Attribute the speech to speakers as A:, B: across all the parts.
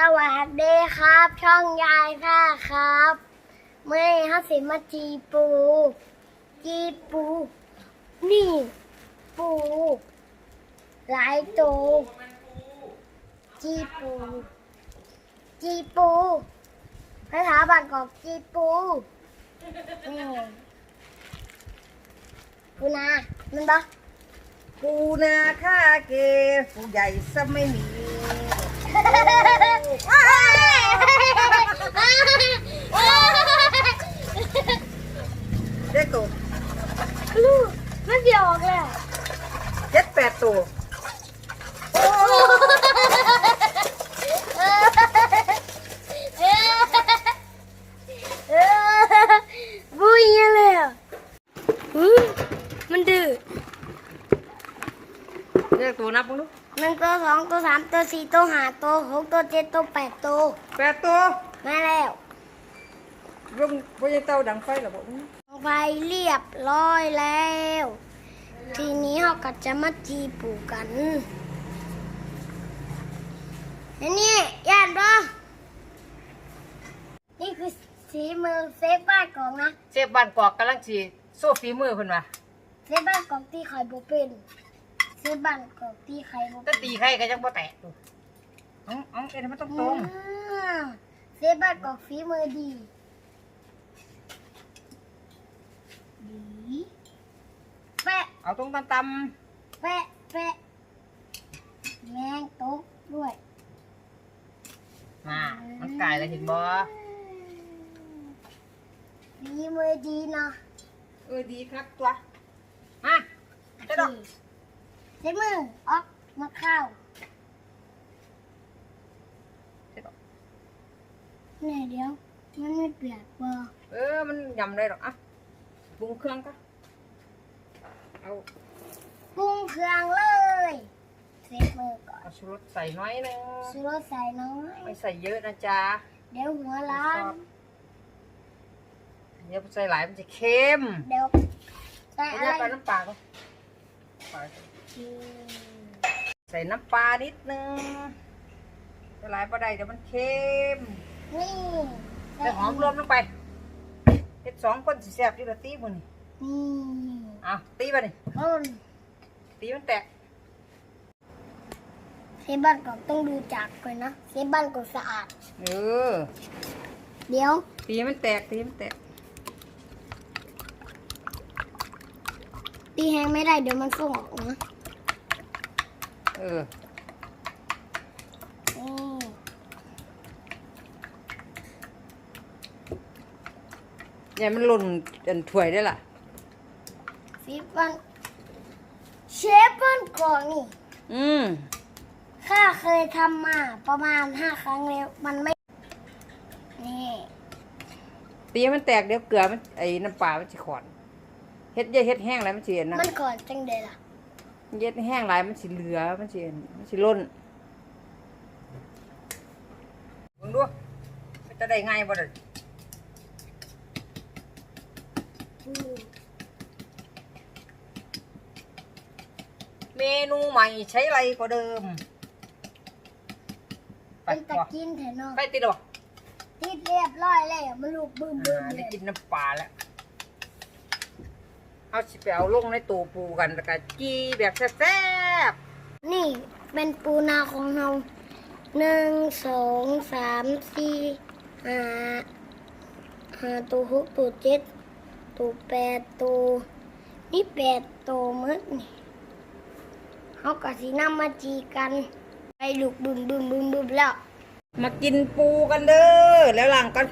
A: สวัสดีครับ ช่องยายค่ะครับเมื่อนี้าสิบมาจีปู จีปู นี่ ปูหลายตัวจีปู จีปูภาษาบางกอกจีปูนี่ปูนามันปะ
B: ปูนาค่าเกผู้ใหญ่ซะไม่มี ได้ตัว
A: ลูกมันเดียวออกแล้ว
B: เจ็ดแปดตัว
A: บุยเลยอะหืมมันดื้อ
B: เรียกตัวนับมึงดู
A: หนึ่งตัวสองตัวสามตัวสี่ตัวห้าตัวหกตัวเจ็ดตัวแปดตัว
B: แปดตัว
A: มาแล้ว
B: รุ่งพวกยังเต้าดังไฟเหรอบอก
A: ไปเรียบร้อยแล้ว ทีนี้เราก็จะมาจีปูกันอันนี้ย่านปะนี่คือสีมือเซฟบ้านของนะ
B: เชฟบ้านกอกกำลังชีโซ่ฝีมือเพิ่นว่า
A: เซฟบ้านของที่ใครบ่เป็น เซฟบ้านของที่ใครบ่
B: ถ้า
A: เป็น
B: ตีใครก็ยังบ่แตกตัวเอ๋ออ๋อเอ็นมันต้องตรง
A: อ่าเซฟบ้านของฝีมือดีดีแปะ
B: เอาตรงตำต
A: แปะแปะแมงตกด้วยำ
B: มามันกลายแล้วเห็นบ่
A: ฝีมือดีเนาะ
B: เออดีครับตัวมาเจะดอก
A: เซฟมือออกมาเข้า
B: เจะดอก
A: เนี่ยเดี๋ยว มันไม่เปียกบ่
B: เออ มันยำได้หรอกอะปรุงเครื่องก็เอา
A: ปรุงเครื่องเลยเซฟมือก่อน
B: เอาชูรสใส่น้อยหนึง
A: ซื้อรสใส่น้อย
B: ไม่ใส่เยอะนะจ๊ะ
A: เดี๋ยวหัวร้าน
B: เดี๋ยวใส่หลายมันจะเค็ม
A: เดี๋ยวใส่
B: เอา
A: อะไร
B: เดี๋ยวใส่น้ำปลาก็ ใส่น้ำปลานิดนึงใส่หลายปลาได้เดี๋ยวมันเค็ม
A: นี่
B: ใส่หอมรวมลงไปเฮ็ดสองคนสิแซ่บอยู่ละตีมัน
A: นี่
B: อ้าวตีไปนี่
A: ต้น
B: ตีมันแตก
A: เซบ้านก็ต้องดูจากก่อนนะเซบ้านก็สะอาด
B: เออ
A: เดี๋ยว
B: ตีมันแตกตีมันแตก
A: ตีแห้งไม่ได้เดี๋ยวมันส่งออกนะ
B: เออ
A: นี่
B: อย่ามันหล่นจนถ้วยได้ล่ะ
A: เซบ้านเชฟบ้านก่อนนี่
B: อืม
A: ข้าเคยทำมาประมาณห้าครั้งแล้ว มันไม่ นี่
B: ตีมันแตกเดี๋ยวเกลือมันไอ้น้ำปลามันสิขอนเฮ็ดอย่าเฮ็ดแห้งแล้วมันสิอันนะ
A: มันก่อนจังเดยล่ะ
B: เย็ดแห้งหลายมันสิเหลือมันสิมันสิล้นเบิ่งดูมันจะได้ง่ายบ่ล่ะ
A: อืม
B: เมนูใหม่ใช้ไรกว่าเดิม ไป
A: เป็นตะ
B: บ่
A: กินเถอะเนาะ
B: ไปติดบ่
A: ติดเรียบร้อยแล้วมันลูกบึ้มบึ้ม
B: อ่า
A: เล
B: ได้
A: ย
B: กินน้ำปลาแล้ว เอาสิไปเอาลงในตู้ปูกันแล้วก็จีแบบแซ่บ
A: นี่เป็นปูนาของเราหนึ่งสองสามสี่ห้าห้าตัวหกตัวเจ็ดตัวแปดตัวนี่แปดตัวหมึดนี่เขาก็สีน้ำมาจีกัน ไปลูกบึ้มบึ้มบึ้มบึ้มแล้ว
B: ๆมากินปูกันเด้อแล้วหลังกัน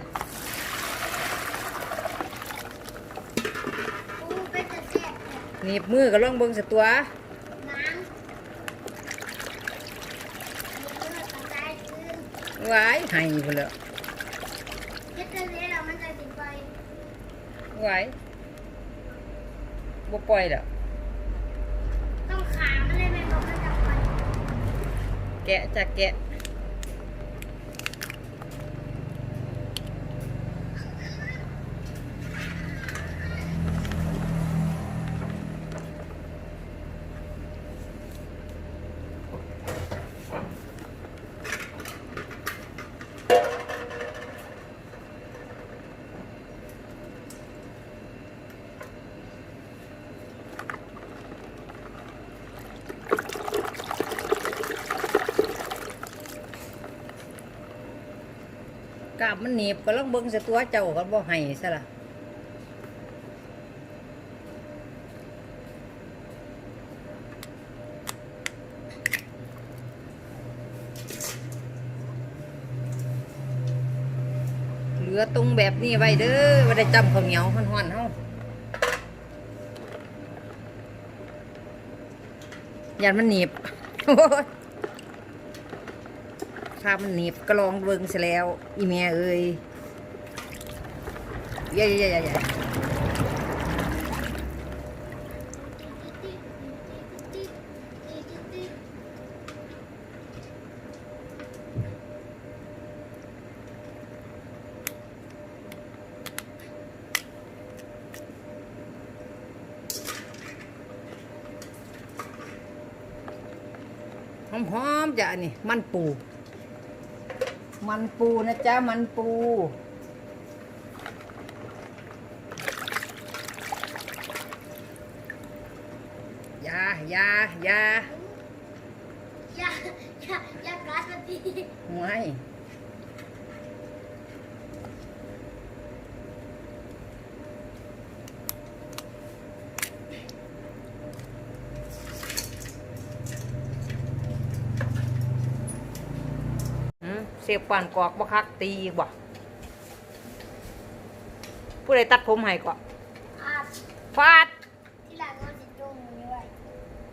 A: ปูเป็นจะแซ่บ
B: หนีบมือก็ลองเบิ่งสักตัว
A: น้ำนี่มันกระจายขึ้น
B: ไว้ให้พุ่นแล้ว
A: เฮ็ดจังซี่แล้วมันจะติดไฟ
B: ไว้บ่ปล่อยแล้ว
A: ต้องขามันเลยไหมบอกมันจะไฟ
B: แกะจะแกะ มันหนีบก็ลองเบิ่งซะตัวเจ้าก็บ่ให้ซะละเหลือตรงแบบนี้ไว้เด้อบ่ได้จำข้าวเหนียวฮ้อนๆเฮายันมันหนีบโอ้ย ถ้ามันหนีบก็ลองเบิ่งซะแล้ว อีเมียเอ้ยเย่เย่เย่เย่หอมๆจ้ะนี่มันปู มันปูนะจ๊ะ มันปูอยาอยาอยา
A: อย่าอย่าอย่ากัดมันที
B: ไม่ อืมเสียบป่านกอกบ่คักตีอีกบ่ผู้ใดตัดผมให้ก่อน
A: อาบ
B: ฟาด
A: ที่หลังมันสิจุ่มนี่ไว้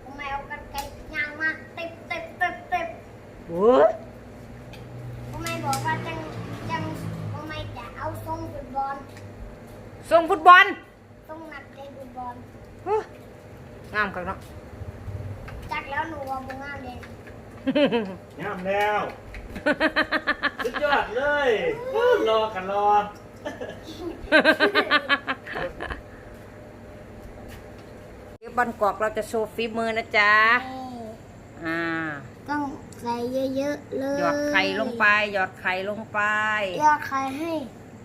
A: ทำไมเอากันไกรยางมาเต็บเต็บเต็บเต็บ
B: เว้ย
A: ทำไมบอกว่าจังจังทำไมจะเอาทรงฟุตบอล
B: ส่งฟุตบอล
A: ทรงนักเตะฟุตบอล
B: เฮ้ยงามคักเนาะ
A: จักแล้วหนูว่าบุงามเด่น
C: งามแล้วสุดยอดเลยรอกันรอ
B: เดี๋ยวบันกอกเราจะโชว์ฝีมือนะจ๊ะอ่า
A: ต้องใส่เยอะๆเลย
B: หยอดไข่ลงไป หยอดไข่ลงไป
A: หยอดไข่ให้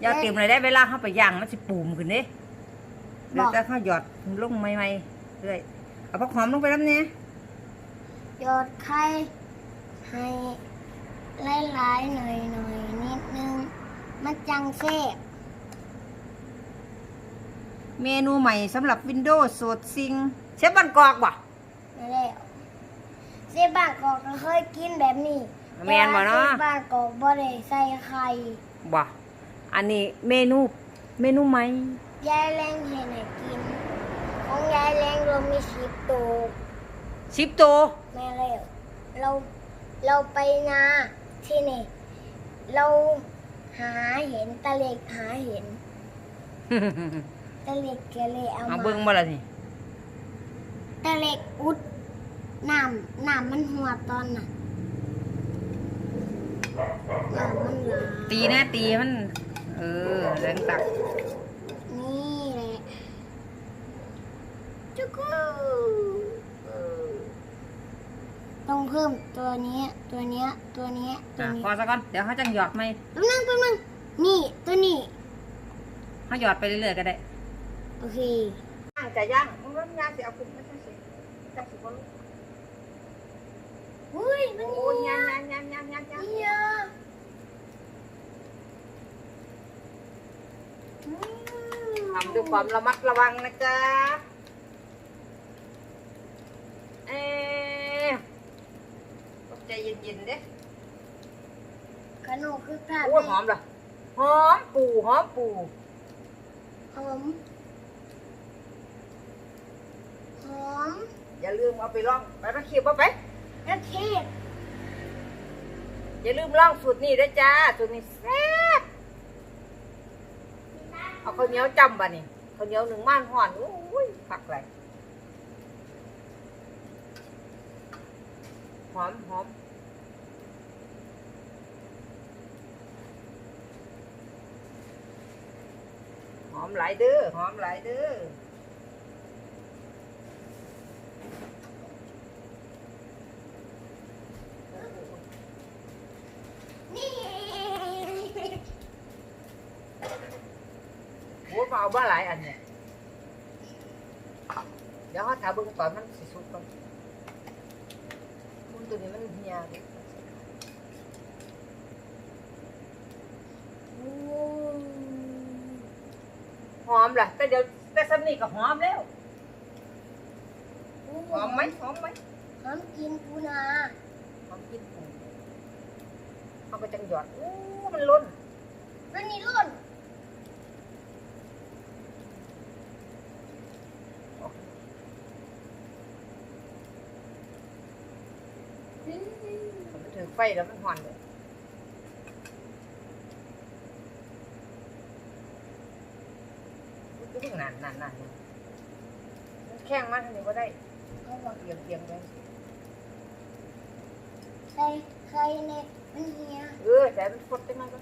B: อย่าเตรียมอะไรได้เวลาเข้าไปย่างมันสิปูมขึ้นเด้เดี๋ยว
A: บอก
B: จะเข้าหยอดลงใหม่ๆเรื่อยเอาผักหอมลงไปน้ำเนี่ย
A: หยอดไข่ ให้หลายๆหน่อยหน่อยๆนิดนึง มันจังแซ่บ
B: เมนูใหม่สำหรับวินโดว์สดซิงเชฟบันกอกบ่
A: ไม่แล้วเซบางกอกก็เคยกินแบบนี้
B: แม่นบ่เนาะ
A: แต่ว่เซบางกอกบ่ได้ใส่ไข่
B: บ่อันนี้เมนูเมนูใหม่
A: ยายแรงเห็นให้กิน ของยายแรงเรามีสิบตัว
B: สิบตัว
A: แม่แล้วเรา เราไปนาที่นี่ เราหาเห็นตะเล็กหาเห็นตะเล็กแกเลยเอา
B: เอา
A: มา
B: เบิ่งบ่ล่ะนี่
A: ตะเล็กอุดน้ำน้ำมันหัวตอนน่ะน้ำมันหลาย
B: ตีนะตีมัน เออแรงตัก
A: นี่แหละจุกู ต้องเพิ่มตัวเนี้ยตัวเนี้ยตัวเนี้ยตัว
B: อะ
A: นี้
B: พอซะก่อน เดี๋ยวเขาจังหยอดไหม
A: แป๊บนึงแป๊บนึงนี่ตัวนี้
B: เขาหยอดไปเรื่อยๆก็ได้
A: โอเค
B: ย่างจะย่างมันว่าย่างสิเอาขึ้นไม่ใช่สิจังสิบ่รู้
A: อุ้ยมัน
B: โอ้ย
A: เหี่
B: ย่ายงย่างย่างย่างย่างย่าง
A: เหี่ยอืม
B: ทำด้วยความระมัดระวังนะจ๊ะเอ๊ะต้อง ใจเย็นๆเด้
A: ขนมคือภาพ
B: โอ้ยหอมเหรอหอมปูหอมปู
A: หอมหอม
B: อย่าลืมเอาไปลองไปมาเคี่ยวบ่ไป
A: กระเทียม
B: อย่าลืมลองสูตรนี้ด้วยจ้าสูตรนี้แซ่บเอาข้าวเหนียวจำบ่นี่ข้าวเหนียวหนึ่งม่านห่อนอุ้ยผักไหล หอมหอมหอมหลายเด้อหอมหลายเด้อ
A: นี่
B: โอ้มาเอาบ้าหลายอันเนี่ยเดี๋ยวเขาถามเบิ่งตอนมันสิสุกก่อนาวหอมล่ะ แต่เดี๋ยวแต่สำนีก็หอมแล้ว หอมไหมหอมไหม
A: หอมกินปูนา
B: หอมกินปูเขาก็จังหยอดอู้มันล้น
A: มันนี่ล้น
B: มันถึงไฟแล้วมันหอนเลยก็เพิ่งนานนานนานมันแข้งมากทีนี้ก็ได้
A: เขาบอก
B: เอียงเอียงไป
A: ใส่ใครเนี่ยมันเฮีย
B: เออแต่มันฟดได้มากก็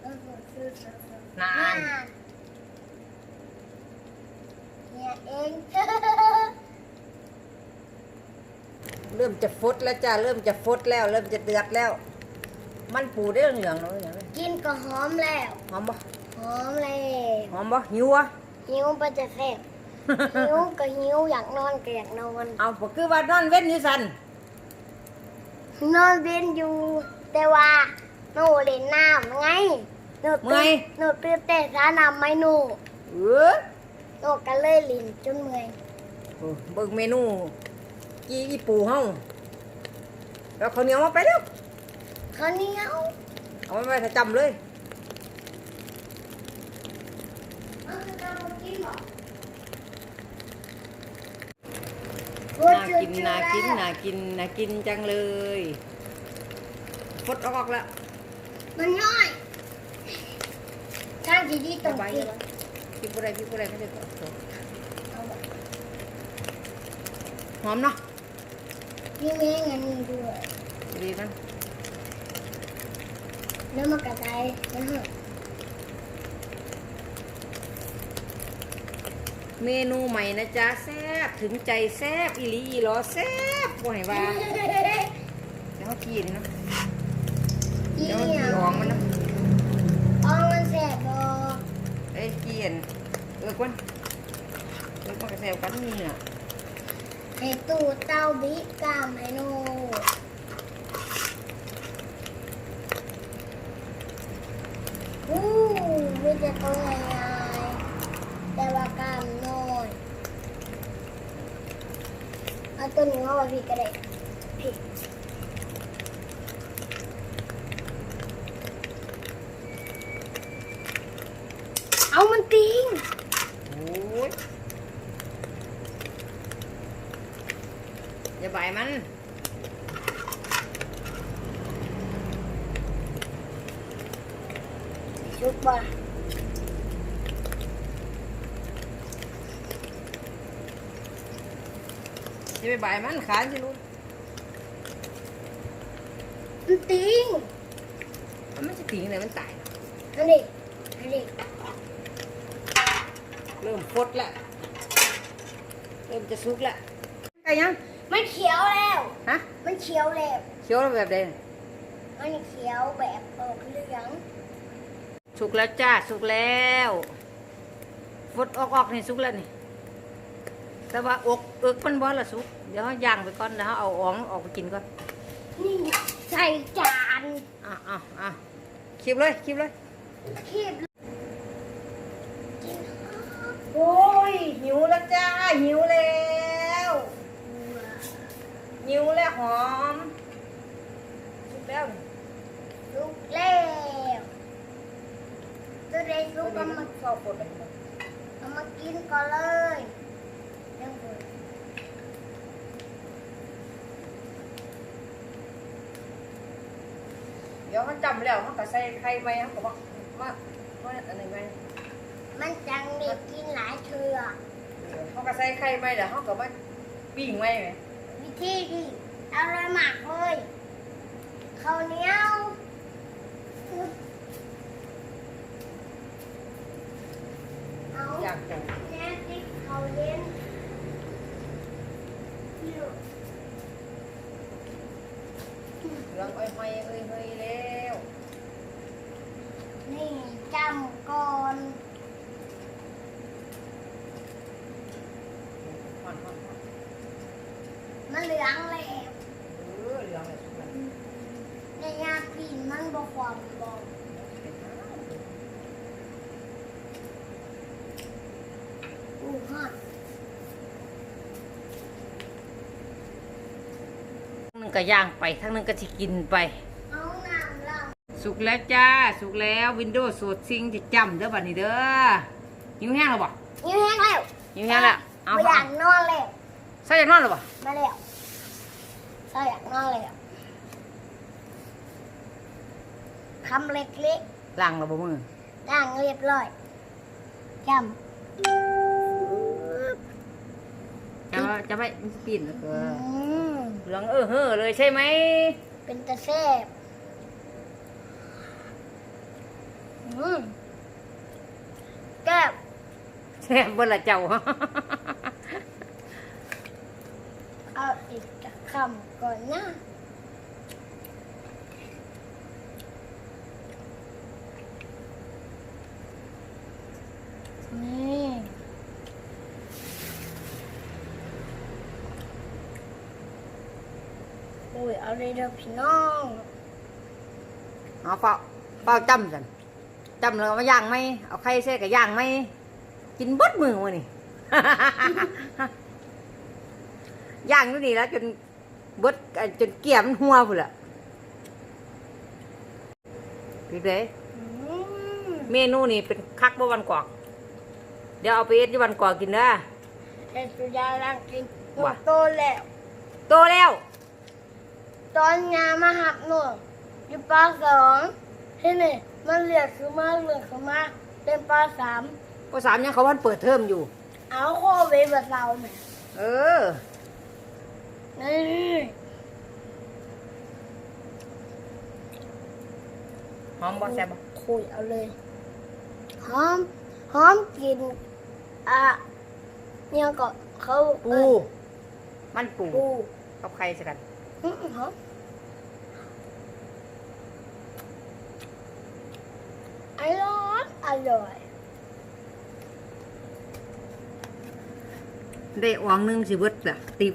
A: เออซื้อซื้อซื้อนา
B: น
A: เฮียเอง
B: เริ่มจะฟดแล้วจ้าเริ่มจะฟดแล้ว เริ่มจะเดือดแล้ว มันปูได้เหลืองๆแล้วอย่างนี้
A: กินก็หอมแล้ว
B: หอมบ่
A: หอมแล้ว
B: หอมบ่หิวอะ
A: หิวไปจะแซ่บหิวก็หิวอยากนอนก็อยากนอน
B: เอาบ่คือว่านอนเว้นอยู่สัน
A: นอนเวียนอยู่ แต่ว่าหนูเล่นน้ำไงหนูตื่นหนูตื่นแต่สาน้ำไม่หนู
B: เออ
A: หนูก็เลยเลินจนเมื่อย
B: โอ้เบิ่งเมนู กีอีปูเฮาแล้วข้าวเหนียวมาไปแล้ว
A: ข้าวเหนียว
B: เอาไว้ประจำเลย
A: มันคือการมากินเหรอ
B: น่ากินน่ากินน่ากินน่ากินจังเลยฟดออกแล้ว
A: มันน้อยทางที่ดีตรง
B: ไป
A: ที่
B: พริกอะไรพริกอะไรไม่ได้กด
A: เอาแบบ
B: หอมเนาะ
A: นี่แม่งอันนี้ด้วย
B: ดีมัน
A: แล้วมันกระจายนะฮะ
B: เมนูใหม่นะจ๊ะแซ่บถึงใจแซ่บอีหลีอีหลอแซ่บบ่ให้ว่าเดี๋ยวเขาขี้นี่เนาะ
A: อี
B: เดี๋ยวมัน
A: เนี่ย
B: ขี้ออกมันเนาะ
A: อองมันแสบบอ
B: เอ้ยขี้อันเออควันเออมันก็แซ่บกันนี่น่ะ
A: ในตู้เต้าบิกามให้หนูอู้มีแต่ตัวใหญ่ๆแต่ว่ากามน้อยเอาตัวนี้มาไว้พี่ก็ได้พี่เอามันติง
B: โอ้ยอย่าบ่ายมัน
A: ชุบบ่
B: อย่าไปบ่ายมันขาสิลูก
A: มันติง
B: มันไม่จะติงเลยมันตาย
A: อันนี้อันนี้
B: เริ่มฟดแล้วเริ่มจะสุกแล้วไก่ยัง
A: มันเขียวแล้ว
B: ฮะ
A: มันเขียวแล้ว
B: เขียวแล้วแบบใด
A: มันเขียวแบบออกเหลือง
B: สุกแล้วจ้าสุกแล้วฟดออกออกนี่สุกแล้วนี่ แต่ว่าอกเอิกมันบ่ละสุก เดี๋ยวเขาย่างไปก่อนแล้วเขาเอาอองออกไปกินก่อน
A: นี่ใส่จาน
B: อะอะอะคีบเลยคีบเลย
A: คีบกิน
B: โอ้ยหิวแล้วจ้าหิวแล้วหิวแล้วหอมสุกแล้วนี่
A: ลุกแล้วตัวใดลุก
B: ก็
A: เอา
B: มั
A: มาน
B: ชอบปวด
A: เอามากินก่อนเลยเรื่องบุญ
B: เดี๋ยวเขาจำแล้วเขาก็ใส่ไข่ไปเขาก็บอกว่าว่าอันไหนไป
A: มันจังเด็กกินหลายเถื่อ
B: เขาก็ใส่ไข่ไปเดี๋ยวเขาก็มาปิ้งไว้ไหม
A: วิธีที่อร่อยมากเลยข้าวเหนียว เอา
B: อยากจะ
A: แม่ติ๊กเขาเย็นนี่ลูก
B: เหลืองอ้อยห้อยเอ้ยเฮ้ยแล้ว
A: นี่จำก่อน
B: หอนหอนหอน
A: มันเหลืองแล้ว
B: เออเหลืองเลยสุกแล้ว
A: ในยาปีนมันบกความบอก ฮอด
B: ทั้งหนึง ก็ย่างไป ทั้งหนึงก็สิกินไป
A: เอาน้ำเรา
B: สุกแล้วจ้า สุกแล้ววินโดว์สูตรซิงจะจำเด้อบัดนี้เด้อหิวแห้งแล้วบ่
A: ยิ้มแห้งแล้ว
B: หิวแห้งแล้วเอา
A: ไม่อยากนอนแล้ว
B: ใส่อยากนอนแล้วบ่
A: มาแล้วใส่อยากนอนแล้วคำเล็ก
B: ล้างแล้วบ่มือ
A: ๆด่างเรียบร้อยจ
B: จะว่าจะไม่มันสิปีนแล้วำก็
A: อืม
B: เหลืองเออเฮ้อเลยใช่ไหม
A: เป็นตะแซ่บอืมแก้ว
B: แซ่บเบิ่ละเจ้า
A: เอาอีกจะคำก่อนนะนี่อุ้ย เอาเลยเด้อพี่น้อง
B: เอาเฝ้าเฝ้าจำสันจำแล้วมาย่างไหมเอาไข่ใส่กับย่างไหมกินเบดมือวะนี่ ย่างอยู่นี่แล้วจนเบดเอ่อจนเกี่ยมนหัวพุ่นละพี่เด้
A: อืม
B: เมนูนี่เป็นคักบ่วันกอก เดี๋ยวเอาไปเอ็ดที่วันกอกกินเด้อ
A: เอ็สุดาลังกิน
B: ว่ะ
A: โตแล้ว
B: โตแล้ว
A: ตอนงานมาหักหนูอยู่ปสองที่นี่มันเหลือคือมาเหลือคือมาเป็นปสาม
B: ปสามยังเขาวันเปิดเทอมอยู่
A: เอาโควิดแบบเราเนี่ย
B: เออ
A: นี่
B: หอมบ่แซ่บบ่
A: คุยเอาเลยหอมหอมกินอะเนี่ยก็เขา
B: ปู
A: เอิ้น
B: มันปู
A: ปู
B: กับไข่สักัน
A: อื้อหอม อร่อยอร่อย
B: ได้อวงหนึงสิเบิดล่ะ ติบ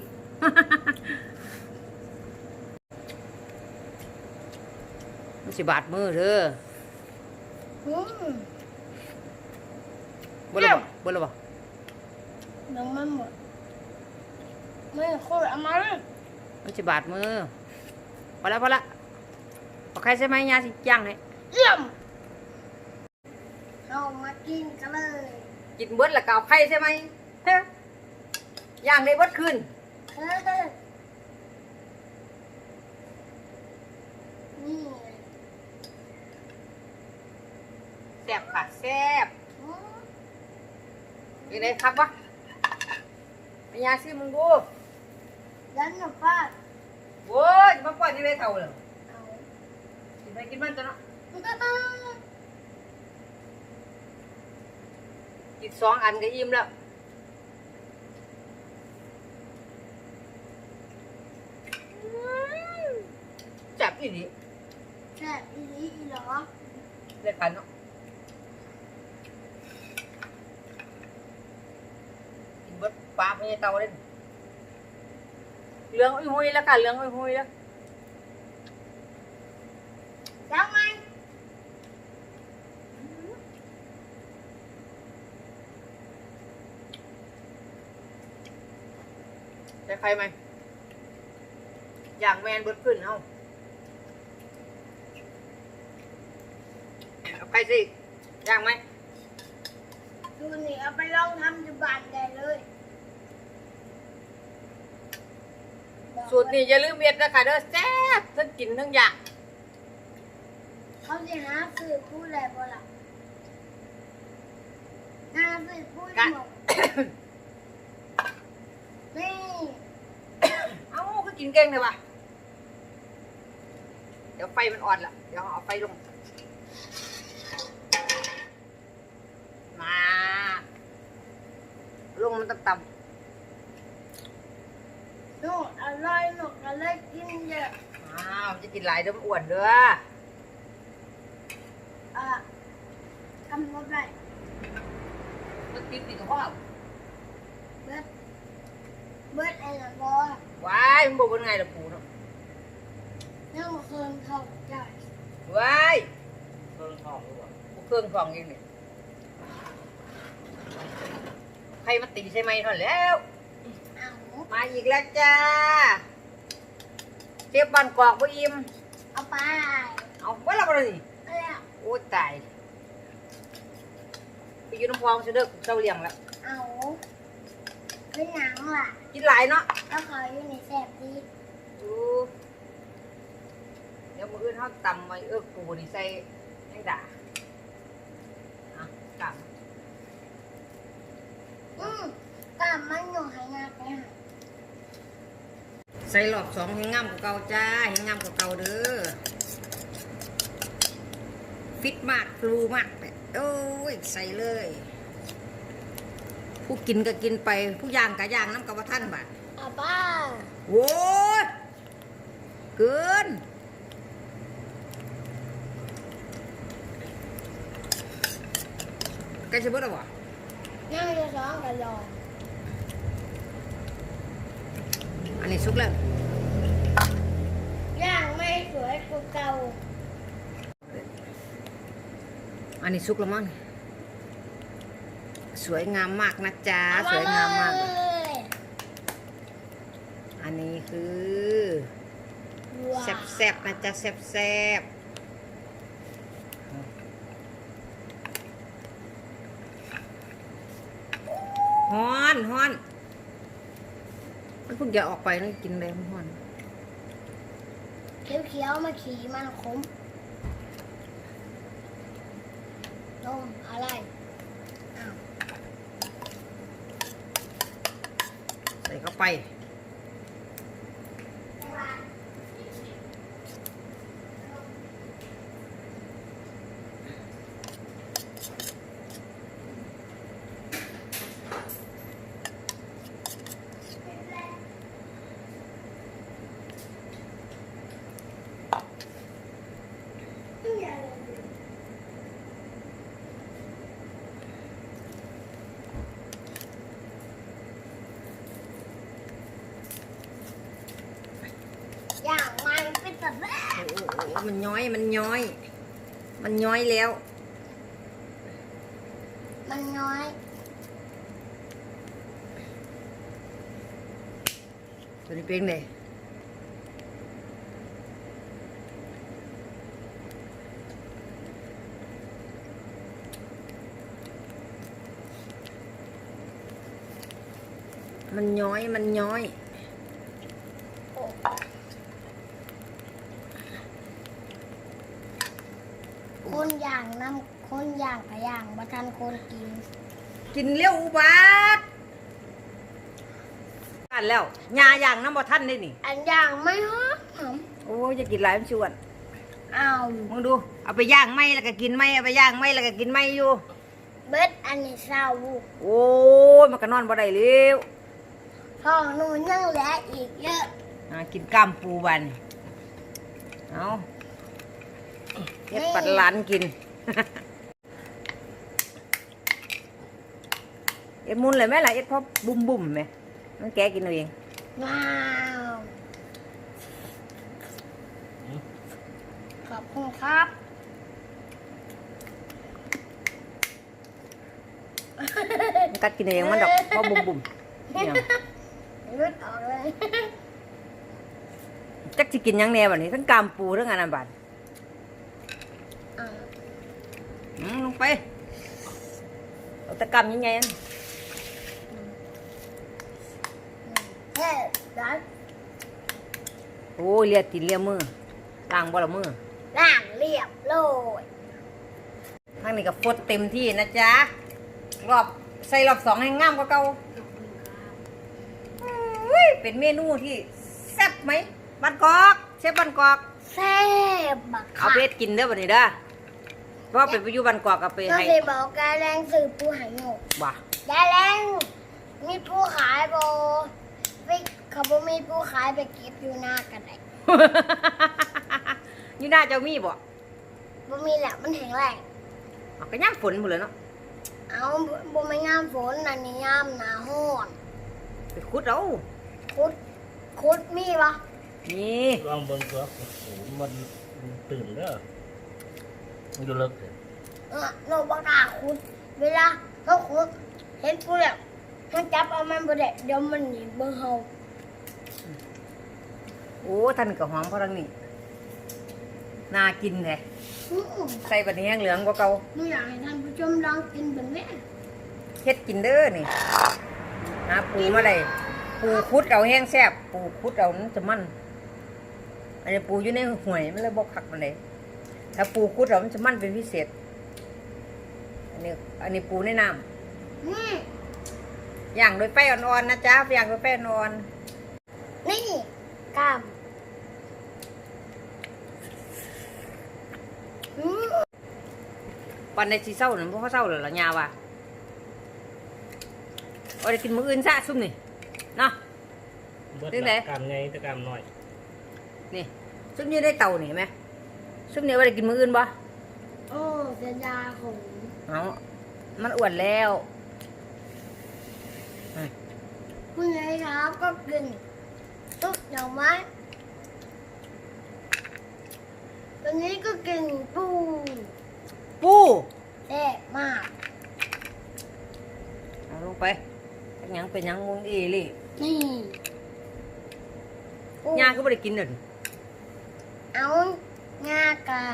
B: มันสิบาดมือเด้อ
A: อืม
B: บ่ละบ่บ่ละบ่
A: ยังไม่หมดไม่โคตรเอามาเลย
B: มันสิบาดมือพอละพอละเอาไข่ใช่ไหมยาสิย่างให้
A: เยี่ยมเรามา กินกันเลย
B: กินเบิดและก็เอาไข่ใช่ไหมฮะย่างได้เบิดคืน
A: เฮ้ยนี่
B: แซ่บค่ะแซ่บ
A: อืม
B: ยังไงคักวะไปยาซิมึงดู
A: ยันหนูป้า
B: โว้ยมาปล่อยที่ไรเท่าเลย
A: เอา
B: กินไปกินมันจ้ะเนาะ กินสองอันก็อิ่มแล้วจับอีนี่
A: แซ่บอีหลีอีหรอ
B: เล่นกันเนาะกินเบดปลาไม่ใช่เตาเล่นเหลืองอุ้ยหุยแล้วค่ะเหลืองอุ้ยหุยแล้ว
A: ยังไง
B: ได้ใครไหมอย่างแมนเบิดขึ้นเฮาเอาใครสิย่างไหม
A: ดูนี่เอาไปลองทำอยู่บ้านได้เลย
B: สูตรนี้อย่าลืมเวียดนะค่ะเด้อแซ่บทั้งกินทั้งอย่าง
A: เขาจะหาซื้อผู้ใดบ่ล่ะหาซื้อผู้
B: กะ
A: หมดนี่
B: เอ้าก็กินเก่งเลยวะเดี๋ยวไฟมันอ่อนละเดี๋ยวเอาไฟลง มา ลงมันต่ำ
A: หนูอร่อยหนูก็เลยกินเยอะ
B: ๆอ้าวจะกินหลายเดี๋ยวมันอ้วนเด้อ
A: อะกำหนดได้
B: มันติดติดกับพ่อ
A: เบิดเบิดไอ้ละบอ
B: ว้ายมันบอกว่าไงล่ะปูเนาะ
A: นั่งเคินเข้าใจ
B: ว้าย
C: เครื่องทองหรือเปล่า
B: กูเครื่องทองเองเนี่ยใครมาตีใช่ไหมเท่านั้นแล้ว
A: เอา
B: มาอีกแล้วจ้าเจ็บบันกอกบ่อิ่ม
A: เอาไป
B: เอาไว้และบ่เลย
A: เอาแล้ว
B: โอ้ยตายไปอยู่น้ำพองซะเด้อเจ้าเลี้ยงแล้ว
A: เอาเป็นหนังล่ะ
B: กินหลายเนาะ
A: แล้วเขาอยู่ในแสบดี
B: ดูเดี๋ยวมื้ออื่นเฮาตำไว้เอิ้กปูนี่ใส่แมงดาอะกำ
A: อืมกล้ามมันหนูให้งานไปหา
B: ใส่รอบสองให้งามกว่าเก่าจ้าให้งามกว่าเก่าเด้อฟิตมากฟลูมากโอ้ยใส่เลย ผู้กินก็กินไปผู้ย่างก็ย่างน้ำกับว่าท่านบาด
A: เอาป้า
B: โว้ยเกินใกล้จะเบิดแล้วบ่
A: นั่งจะร้องกันรอ
B: อันนี้สุกแล้ว
A: ย่างไม่สวยกูเก่า
B: อันนี้สุกแล้วมั้ง สวยงามมากนะจ๊ะสวยงามมาก
A: เลย
B: อันนี้คือ
A: ว้าว
B: แซ่บๆนะจ๊ะแซ่บๆฮ้อนฮ้อนมันเพิ่งจะออกไปนะกินเลยมันฮ้อน
A: เขียวๆมาขี่มันขมนมอะไรอ้าว
B: ใส่เข้าไป
A: ย่างมันเป็นแบบแรก
B: โอ้โห มันย้อยมันย้อย มันย้อยแล้ว
A: มันน้อย
B: ตัวนี้เป็นไงมันย้อยมันย้อย
A: คนย่างน้ำคนย่างกับย่าง มาทันคนกิน
B: กินเลี้ยวอุบาทกันแล้วยาอย่างน้ำบ่ท่านได้นี่
A: อันย่างไม่หอมหอม
B: โอ้ยจะกินหลายมันชวน
A: เอา
B: มึงดู เอาไปย่างไหมแล้วก็กินไหมเอาไปย่างไหมแล้วก็กินไหมอยู่
A: เบ็ดอันนี้เศร้า
B: โอ้ยมันก็นอนบ่ได้เร็ว
A: ท้องหนูยังเหลืออีกเยอะ
B: อ่ากินกล้ามปูบันเอาเฮ็ดปัดหลานกิน เอ็ดมุนเลยไหมล่ะเอ็ดพอบุ่มบุ่มๆไหมมันแกกินเอาเอง
A: ว้าว ขอบคุณครับ
B: มันกัดกินเอาเองมันดอกพอบุ่มบุ่มๆเนี่ย
A: รุดออกเลย
B: จักสิกินหยังแน่บัดนี้ทั้งกล้ามปูทั้งอันนั้นบัด
A: อ่า
B: อืมลงไปเอาแตะกล้ามยังไง อัน
A: เฮ้ยร้าน
B: โอ้ยเลียตีนเลียมือล้างบ่ละมือ
A: ล่างเรียบโลย
B: ทางนี้ก็ฟดเต็มที่นะจ๊ะ รอบใส่รอบสองให้งามกว่าเก่าอุ้ยเป็นเมนูที่แซ่บไหมบันกอกเชฟบันกอก
A: แซ่บบัก
B: เอา
A: ค่ะ
B: ไปเฮ็ดกินเด้อบัดนี้เด้อเพราะว่าเป็นไปอยู่บันกอกกับไป
A: ก็
B: ให้
A: เลยบอกกาแรงสื่อปูหายโงก
B: บ่
A: ยายแรงมีผู้ขายโบ ไปเขาบอกมีผู้ขายไปเก็บอยู่หน้ากันไหน
B: อยู่หน้าเจ้ามีบ่
A: บ่มีแหละมันแห้งแรง
B: เอาก็ย่างฝนหมดเลยเนาะ
A: เอาบ่ไม่งามฝนอันนี้งามหนาห้อน
B: ไปขุดเอา
A: คุดคุดมีปะ
B: นี่
C: ลองเบิ่งตัวโอ้โหมันตื่นเด้อมันอยู่เลิกเลย
A: เออโนบกล้าคุด เวลาเขาคุดเห็นกูแบบ มันจับเอามันบ่ได้เดี๋ยวมันหนีเบิ่งเฮา
B: โอ้ท่านก็หอมเพราะรังนี่น่ากินแท้
A: อื้อ
B: ใส่บัดนี้แห้งเหลืองกว่าเก่า
A: หนูอยากให้ท่านผู้ชมลองกินเบิ่งแม่
B: เฮ็ดกินเด้อนี่หาปูมาเลยปูคุดเอาแห้งแซ่บปูคุดเอามันจะมัน อันนี้ปูอยู่ในห่วยมันเลยบอกคักมันเลยถ้าปูคุดเอามันจะมันเป็นพิเศษ อันนี้ อันนี้ปูในน้
A: นี่ำ
B: ย่างโดยไฟอ่อนๆนะจ๊ะย่างโดยไฟอ่อน
A: นี่กล้ามอือ
B: ๆปันในสีเศร้านั่นพวกเขาเศร้าเลยล่ะยาว่ะเอาได้กินมื้ออื่นซะซุ่มนี่เนาะ
C: เบิด
B: เรื่องไหน
C: กำไงตะกำหน่อย
B: นี่ซุ่มนี่ได้เต่านี่เห็นไหมซุ่มนี่ว่าได้กินมื้ออื่นบ่
A: โอ้เสียดายของ
B: เอามันอ้วนแล้ว
A: คุณยายครับก็กินตุ๊กหน่อไม้ตัวนี้ก็กินปู
B: ปู
A: แซ่บมาก
B: เอาลงไปเป็นหยังเป็นหยังมุนอีหลี่
A: นี่ปู
B: ยาก็ไม่ได้กินเด่น
A: เอางากะ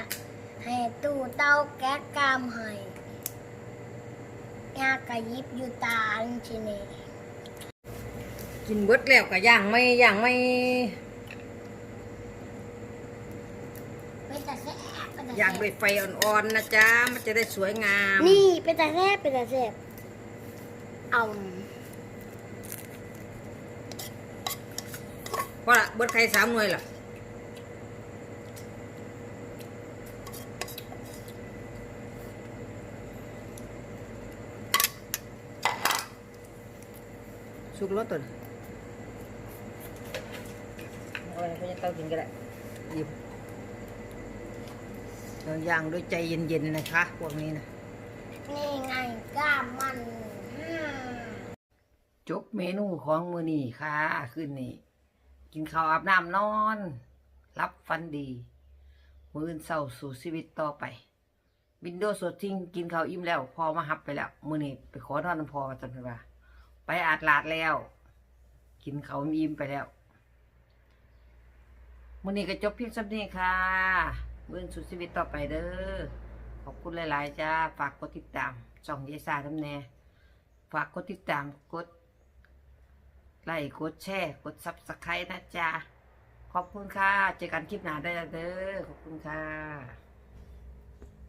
A: ให้ตู้เต้าแก๊สกามให้งากะยิบอยู่ตาอันชิเน่
B: กินเบิดแล้วก็ย่างไม่ย่างไม่
A: เป็นตาแซ่บเป็นตา
B: ย่าง
A: แซ่
B: ด้วย
A: บ
B: ไฟอ่อนๆนะจ๊ะมันจะได้สวยงาม
A: นี่เป็นตาแซ่บเป็นตาแซ่บเอา
B: เพราะละเบิดไข่สามหน่วยล่ะสุกรสตัวนี้เอาไปให้เต้ากินก็ได้หยิบเราย่างด้วยใจเย็นๆนะคะพวกนี้นะ
A: นี่ไงกล้ามมันฮ่า
B: จบเมนูของมือนี่ค่ะคืนนี้กินข้าวอาบน้ำนอน รับฟันดี มืออื่นเศร้าสู่ชีวิตต่อไป วินโดว์สดทิ้งกินข้าวอิ่มแล้ว พอมาหับไปแล้ว มือนี่ไปขอนอนน้ำพอจนไปว่า ไปอาดลาดแล้ว กินข้าวอิ่มไปแล้ว มือนี้ก็จบเพียงสันี้ค่ะมืออื่นสู่ชีวิตต่อไปเด้อขอบคุณหลาย ๆ จ้า ฝากกดติดตามส่องยายซาทำแน่ฝากกดติดตามกดไลค์กดแชร์กดซับสไครต์นะจ๊ะขอบคุณค่ะ เจอกันคลิปหน้าได้แล้วเด้อขอบคุณค่ะ